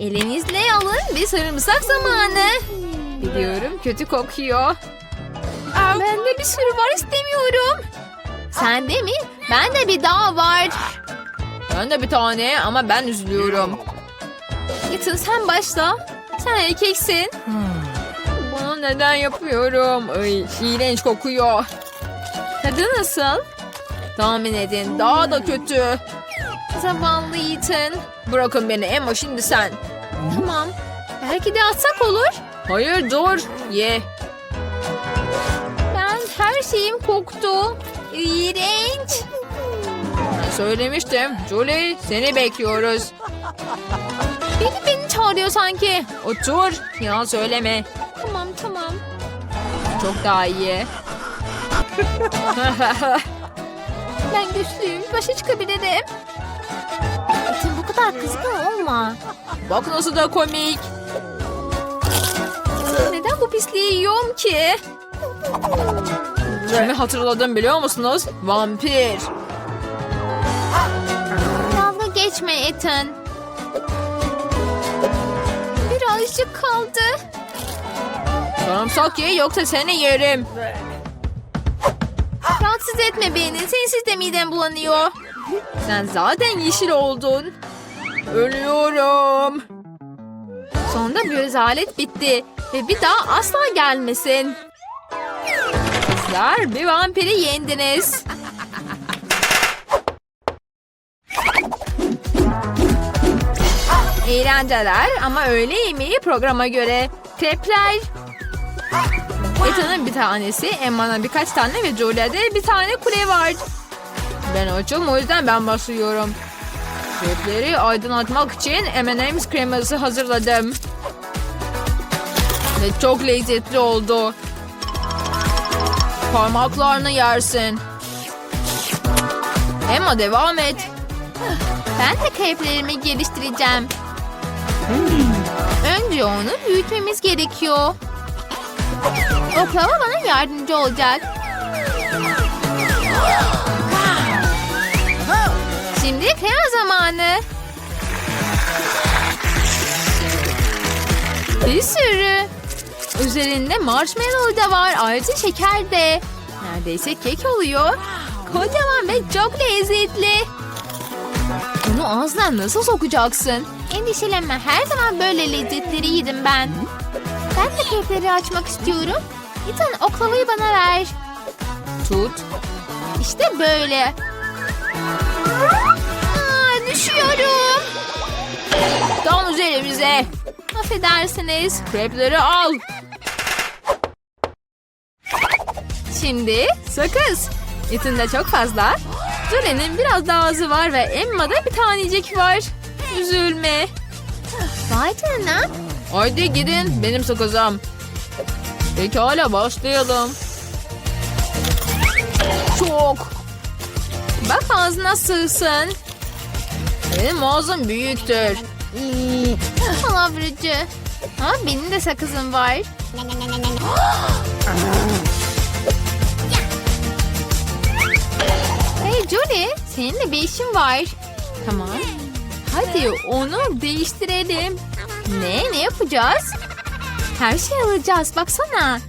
Elinizle alın bir sarımsak zamanı. Biliyorum kötü kokuyor. Bende bir sürü var istemiyorum. Sende mi? Bende bir daha var. Ben de bir tane ama ben üzülüyorum. Ethan sen başla. Sen erkeksin. Bunu neden yapıyorum? Ay, iğrenç kokuyor. Tadı nasıl? Tahmin edin daha da kötü. Zavallı Ethan. Bırakın beni Emma şimdi sen. Tamam. Belki de atsak olur. Hayır dur. Ye. Ben her şeyim koktu. İğrenç. Söylemiştim. Julie seni bekliyoruz. Beni beni çağırıyor sanki. Otur. Yalan söyleme. Tamam tamam. Çok daha iyi. ben güçlüyüm. Başa çıkabilirim. Kadar kızgın olma. Bak nasıl da komik. Neden bu pisliği yiyorum ki? Kimi hatırladım biliyor musunuz? Vampir. Dalga geçme Ethan. Birazcık kaldı. Sarımsak ye yoksa seni yerim. Rahatsız etme beni. Sensiz de midem bulanıyor. Sen zaten yeşil oldun. Ölüyorum. Sonunda bir rezalet bitti. Ve bir daha asla gelmesin. Kızlar bir vampiri yendiniz. Eğlenceler ama öğle yemeği programa göre. Krepler. Ethan'ın bir tanesi, Emma'nın birkaç tane ve Julia'da bir tane kule var. Ben açım o yüzden ben başlıyorum. Krepleri aydınlatmak için M&M's kreması hazırladım. Ve çok lezzetli oldu. Parmaklarını yersin. Emma devam et. Ben de kreplerimi geliştireceğim. Önce onu büyütmemiz gerekiyor. Oklava bana yardımcı olacak. Krema zamanı. Bir sürü. Üzerinde marshmallow da var. Ayrıca şeker de. Neredeyse kek oluyor. Kocaman ve çok lezzetli. Bunu ağzına nasıl sokacaksın? Endişelenme her zaman böyle lezzetleri yedim ben. Ben de kekleri açmak istiyorum. Ethan oklavayı bana ver. Tut. İşte böyle. Düşüyorum. Tam üzerimize. Affedersiniz. Krepleri al. Şimdi sakız. Ethan'da çok fazla. Julia'nın biraz daha azı var ve Emma'da bir tanecik var. Üzülme. Vay canına. Haydi gidin benim sakızım. Pekala başlayalım. Çok. Bak ağzına sığsın. Benim ağzım büyüktür. Palavracı. Ha, benim de sakızım var. hey Julie, seninle bir işim var. Tamam. Hadi onu değiştirelim. Ne? Ne yapacağız? Her şey alacağız. Baksana.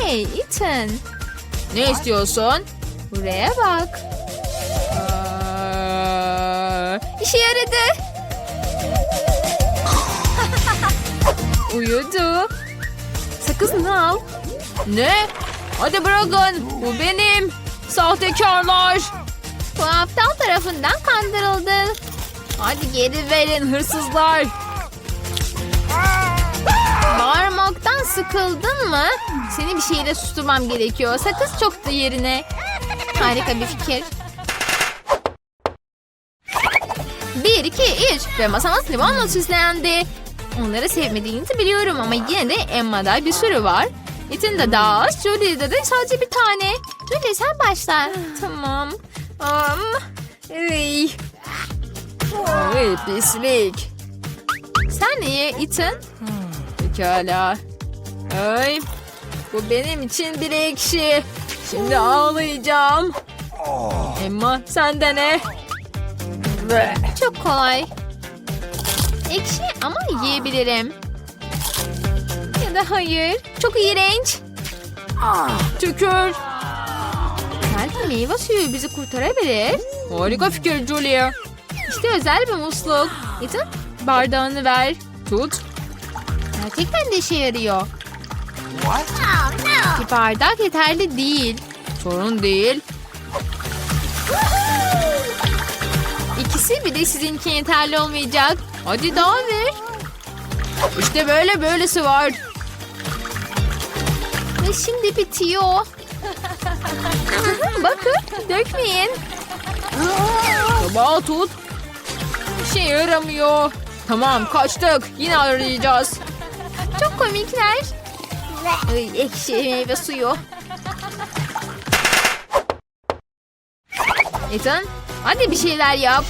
Hey Ethan. Ne istiyorsun? Buraya bak. İşe yaradı. Uyudu. Sakızını al. Ne? Hadi bırakın. Bu benim. Sahtekarlar. Bu aptal tarafından kandırıldı. Hadi geri verin hırsızlar. Bağırmaktan sıkıldın mı? Seni bir şeyle susturmam gerekiyor. Sakız çok da yerine. Harika bir fikir. Üç. Ve masamız limonla süslendi. Onları sevmediğinizi biliyorum ama yine de Emma'da bir sürü var. Ethan de daha az, Julie'de de sadece bir tane. Julie sen başla. tamam. Um, ey. Ay pislik. Sen niye Ethan? Pekala. Ay, bu benim için bir ekşi. Şimdi ağlayacağım. Emma sen de ne? Çok kolay. Ekşi ama yiyebilirim. Ya da hayır. Çok iğrenç. Tükür. Belki meyve suyu bizi kurtarabilir. Harika fikir Julia. İşte özel bir musluk. Ethan bardağını ver. Tut. Gerçekten de işe yarıyor. Bir bardak yeterli değil. Sorun değil. İkisi bir de sizinki yeterli olmayacak. Hadi daha ver. İşte böyle böylesi var. Ve şimdi bitiyor. Bakın dökmeyin. Tabağı tut. Bir şey yaramıyor. Tamam kaçtık. Yine arayacağız. Çok komikler. Ay, ekşi meyve suyu. Ethan hadi bir şeyler yap.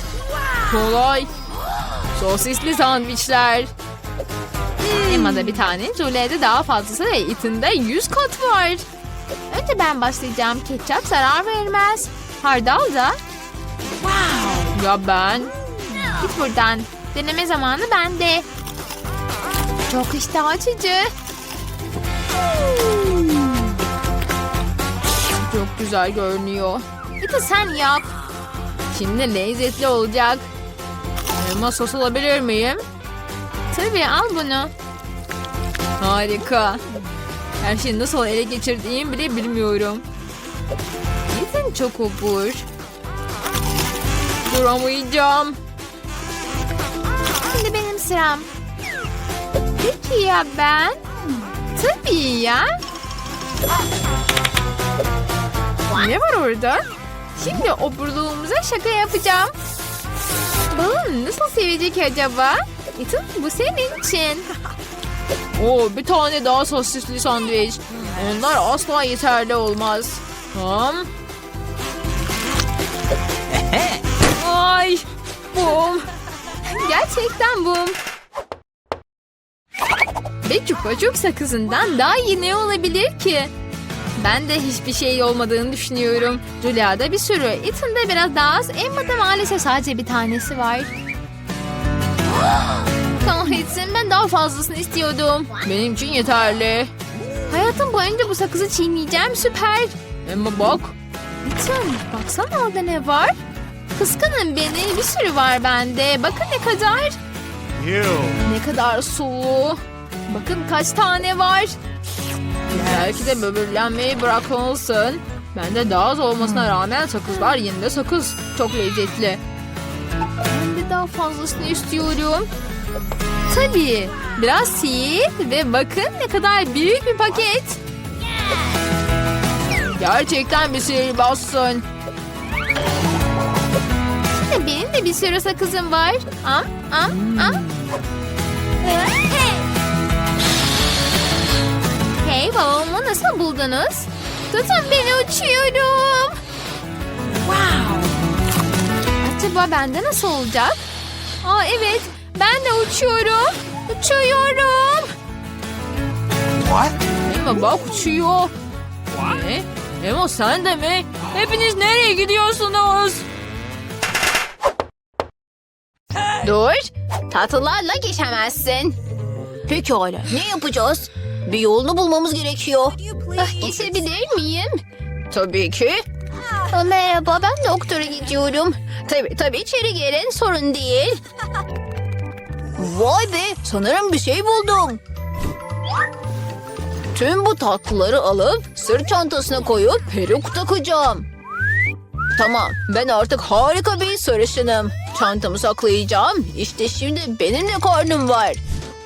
Kolay. Sosisli sandviçler. Emma'da bir tane, Julie'de daha fazlası ve Ethan'da 100 kat var. Önce ben başlayacağım. Ketçap zarar vermez. Hardal da. Ya ben? Git buradan. Deneme zamanı bende. Çok iştah açıcı. Çok güzel görünüyor. Ethan sen yap. Şimdi lezzetli olacak. Elma sos alabilir miyim? Tabii al bunu. Harika. Her şeyi nasıl ele geçirdiğimi bile bilmiyorum. Ethan çok obur. Duramayacağım. Şimdi benim sıram. Peki ya ben? Tabii ya. Ne var orada? Şimdi oburluğumuza şaka yapacağım. Balon nasıl sevecek acaba? Ethan bu senin için. Oo, bir tane daha sosisli sandviç. Onlar asla yeterli olmaz. Tamam. Ay, bum. Gerçekten bu. Ve çupa çup sakızından daha iyi ne olabilir ki? Ben de hiçbir şey olmadığını düşünüyorum. Julia'da bir sürü, Ethan'da biraz daha az, Emma'da maalesef sadece bir tanesi var. Kahretsin ben daha fazlasını istiyordum. Benim için yeterli. Hayatım boyunca bu sakızı çiğneyeceğim süper. Ama bak. Ethan baksana orada ne var? Kıskanın beni bir sürü var bende. Bakın ne kadar. Ne kadar sulu. Bakın kaç tane var. Belki de böbürlenmeyi bırakmalısın. Bende daha az olmasına rağmen sakızlar yine de sakız. Çok lezzetli. Ben de daha fazlasını istiyorum. Tabii. Biraz sihir ve bakın ne kadar büyük bir paket. Gerçekten bir sihirbazsın. Şimdi benim de bir sürü sakızım var. Am, am, am. Hey balonumu nasıl buldunuz? Tutun beni uçuyorum. Wow. Acaba bende nasıl olacak? Aa evet ben de uçuyorum. Uçuyorum. Emma bak uçuyor. Ne? Emma sen de mi? Hepiniz nereye gidiyorsunuz? Dur. Tatlılarla geçemezsin. Pekala ne yapacağız? Bir yolunu bulmamız gerekiyor. Ah, geçebilir miyim? Tabii ki. Aa, Merhaba ben doktora gidiyorum. Tabii tabii içeri gelin sorun değil. Vay be sanırım bir şey buldum. Tüm bu tatlıları alıp sırt çantasına koyup peruk takacağım. Tamam ben artık harika bir sarışınım. Çantamı saklayacağım. İşte şimdi benim de karnım var.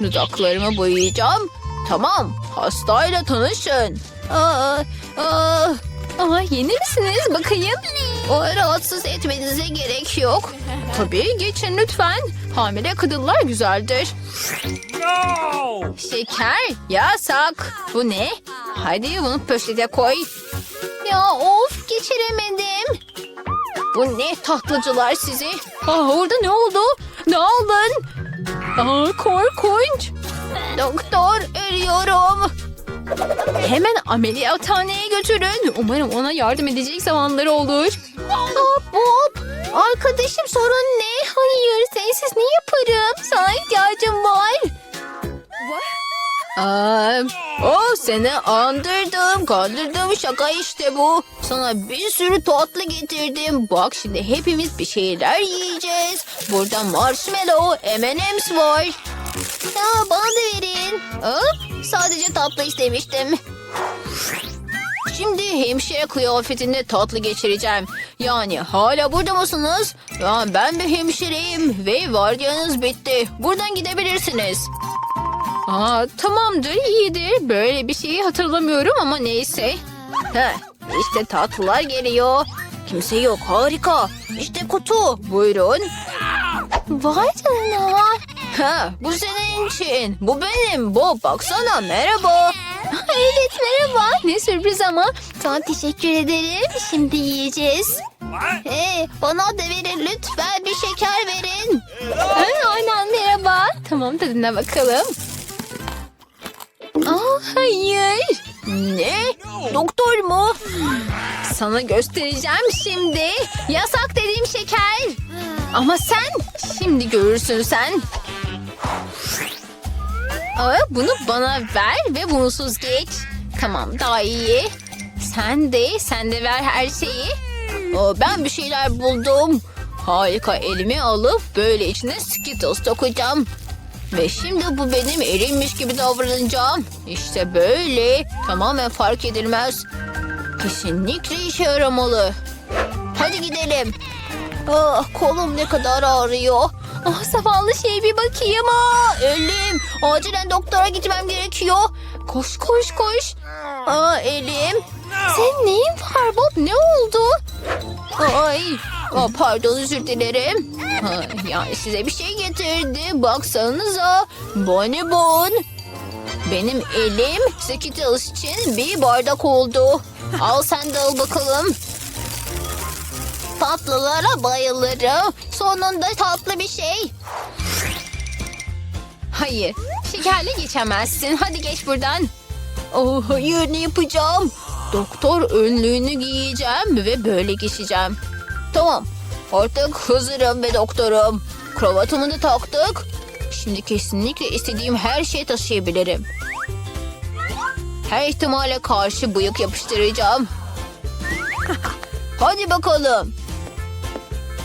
Dudaklarımı boyayacağım. Tamam hastayla tanışın. Aa, aa, Aa, yeni misiniz? Bakayım. o rahatsız etmenize gerek yok. Tabii geçin lütfen. Hamile kadınlar güzeldir. Şeker yasak. Bu ne? Hadi bunu poşete koy. Ya of geçiremedim. Bu ne tatlıcılar sizi? Aa, orada ne oldu? Ne aldın? Aa, korkunç. Doktor ölüyorum. Hemen ameliyathaneye götürün. Umarım ona yardım edecek zamanları olur. Hop hop. Arkadaşım sorun ne? Hayır sensiz ne yaparım? Sana ihtiyacım Aa, oh seni andırdım, kandırdım şaka işte bu. Sana bir sürü tatlı getirdim. Bak şimdi hepimiz bir şeyler yiyeceğiz. Burada marshmallow, M&M's var. Ya bana da verin. Aa, sadece tatlı istemiştim. Şimdi hemşire kıyafetinde tatlı geçireceğim. Yani hala burada mısınız? Ya ben bir hemşireyim ve vardiyanız bitti. Buradan gidebilirsiniz. Aa, tamamdır iyidir. Böyle bir şeyi hatırlamıyorum ama neyse. Heh, işte tatlılar geliyor. Kimse yok harika. İşte kutu buyurun. Vay canına. Ha, bu senin için. Bu benim. Bu baksana merhaba. evet merhaba. Ne sürpriz ama. Sana teşekkür ederim. Şimdi yiyeceğiz. Hey, bana da verin lütfen bir şeker verin. Aynen merhaba. Tamam tadına bakalım. Aa, hayır. Ne? Doktor mu? Sana göstereceğim şimdi. Yasak dediğim şeker. Ama sen şimdi görürsün sen. Aa, bunu bana ver ve bunsuz geç. Tamam daha iyi. Sen de sen de ver her şeyi. Aa, ben bir şeyler buldum. Harika elimi alıp böyle içine Skittles dokacağım. Ve şimdi bu benim elimmiş gibi davranacağım. İşte böyle. Tamamen fark edilmez. Kesinlikle işe yaramalı. Hadi gidelim. Ah, kolum ne kadar ağrıyor. Ah, zavallı şey bir bakayım. Aa, elim. Acilen doktora gitmem gerekiyor. Koş koş koş. Aa, elim. Senin neyin var Bob? Ne oldu? Ay, Aa, pardon özür dilerim. Ha, yani size bir şey getirdi. Baksanıza. Bonibon. Benim elim Skittles için bir bardak oldu. Al sen de al bakalım. Tatlılara bayılırım. Sonunda tatlı bir şey. Hayır. Şekerle geçemezsin. Hadi geç buradan. Oh, hayır ne yapacağım? Doktor önlüğünü giyeceğim ve böyle geçeceğim. Tamam. Artık hazırım ve doktorum. Kravatımı da taktık. Şimdi kesinlikle istediğim her şeyi taşıyabilirim. Her ihtimale karşı bıyık yapıştıracağım. Hadi bakalım.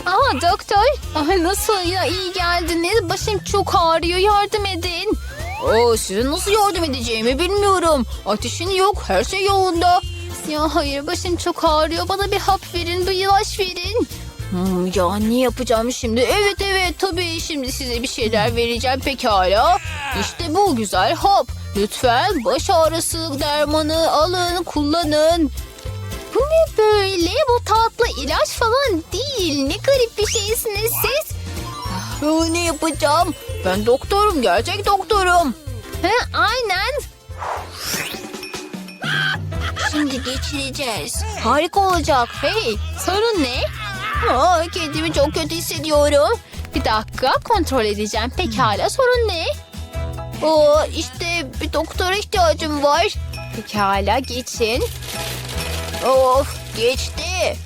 Aa doktor. Ay nasıl ya iyi geldiniz. Başım çok ağrıyor yardım edin. Oo, size nasıl yardım edeceğimi bilmiyorum. Ateşin yok her şey yolunda. Ya hayır başım çok ağrıyor. Bana bir hap verin bir ilaç verin. Hmm, ya ne yapacağım şimdi? Evet evet tabii şimdi size bir şeyler vereceğim pekala. İşte bu güzel hap. Lütfen baş ağrısı dermanı alın kullanın. Ne böyle? Bu tatlı ilaç falan değil. Ne garip bir şeysiniz siz. Ah, Ne yapacağım? Ben doktorum, gerçek doktorum. He, aynen. Şimdi geçireceğiz. Harika olacak. Hey, sorun ne? Aa, kendimi çok kötü hissediyorum. Bir dakika kontrol edeceğim. Pekala sorun ne? Oo, işte bir doktora ihtiyacım var. Pekala geçin. Of geçti.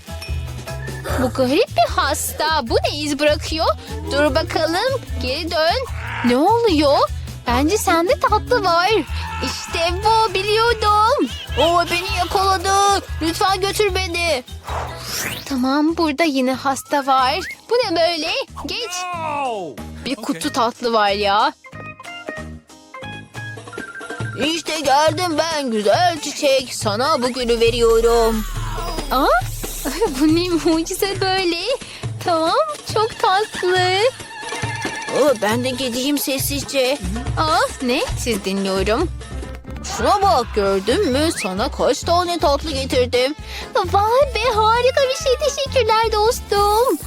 Bu garip bir hasta. Bu ne iz bırakıyor? Dur bakalım. Geri dön. Ne oluyor? Bence sende tatlı var. İşte bu biliyordum. O beni yakaladı. Lütfen götür beni. Tamam burada yine hasta var. Bu ne böyle? Geç. Bir kutu tatlı var ya. İşte geldim ben güzel çiçek. Sana bugünü veriyorum. Aa, bu ne mucize böyle. Tamam çok tatlı. Oo, ben de gideyim sessizce. Aa, ne? Siz dinliyorum. Şuna bak gördün mü? Sana kaç tane tatlı getirdim. Vay be harika bir şey. Teşekkürler dostum.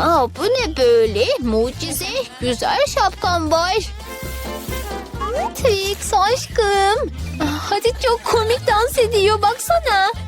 Aa, bu ne böyle? Mucize. Güzel şapkan var. Trix aşkım. Hadi çok komik dans ediyor baksana.